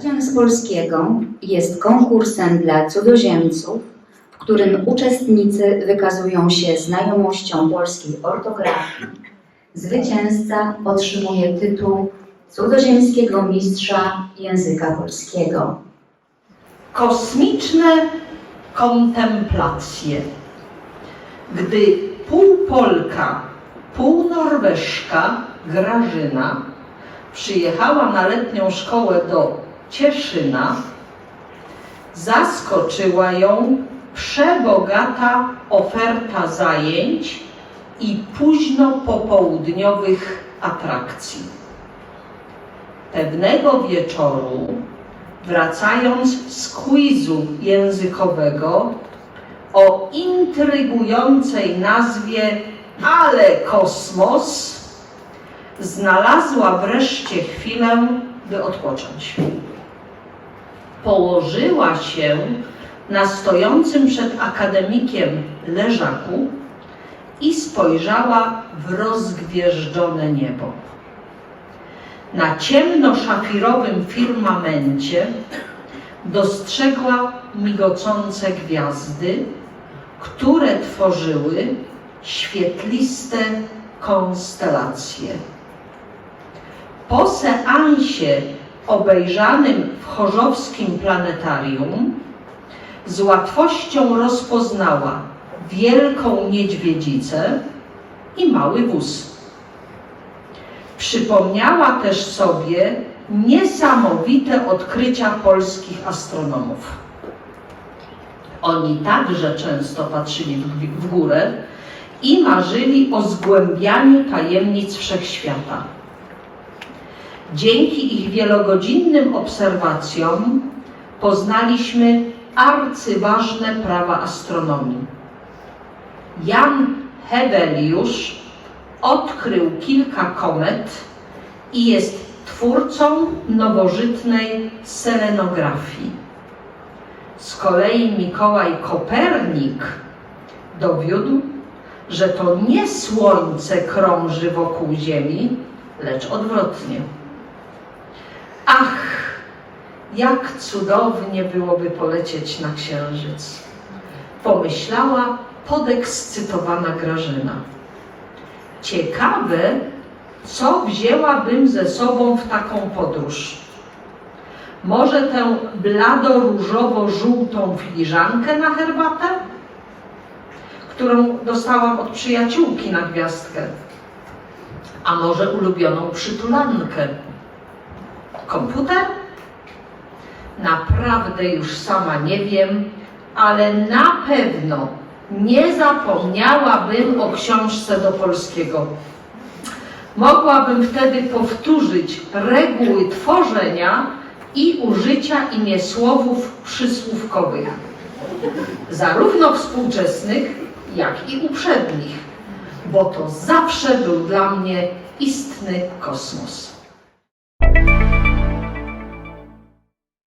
Sprawdzian z polskiego jest konkursem dla cudzoziemców, w którym uczestnicy wykazują się znajomością polskiej ortografii. Zwycięzca otrzymuje tytuł cudzoziemskiego mistrza języka polskiego. Kosmiczne kontemplacje. Gdy pół Polka, pół Norweżka Grażyna przyjechała na letnią szkołę do Cieszyna, zaskoczyła ją przebogata oferta zajęć i późno popołudniowych atrakcji. Pewnego wieczoru wracając z quizu językowego o intrygującej nazwie Ale kosmos, znalazła wreszcie chwilę, by odpocząć. Położyła się na stojącym przed akademikiem leżaku i spojrzała w rozgwieżdżone niebo. Na ciemno-szafirowym firmamencie dostrzegła migocące gwiazdy, które tworzyły świetliste konstelacje. Po seansie obejrzanym w chorzowskim planetarium z łatwością rozpoznała wielką niedźwiedzicę i mały wóz. Przypomniała też sobie niesamowite odkrycia polskich astronomów. Oni także często patrzyli w, górę i marzyli o zgłębianiu tajemnic wszechświata. Dzięki ich wielogodzinnym obserwacjom poznaliśmy arcyważne prawa astronomii. Jan Heweliusz odkrył kilka komet i jest twórcą nowożytnej selenografii. Z kolei Mikołaj Kopernik dowiódł, że to nie Słońce krąży wokół Ziemi, lecz odwrotnie. Ach, jak cudownie byłoby polecieć na Księżyc, pomyślała podekscytowana Grażyna. Ciekawe, co wzięłabym ze sobą w taką podróż. Może tę blado-różowo-żółtą filiżankę na herbatę, którą dostałam od przyjaciółki na gwiazdkę, a może ulubioną przytulankę. Komputer? Naprawdę już sama nie wiem, ale na pewno nie zapomniałabym o książce do polskiego. Mogłabym wtedy powtórzyć reguły tworzenia i użycia imiesłowów przysłówkowych, zarówno współczesnych, jak i uprzednich, bo to zawsze był dla mnie istny kosmos.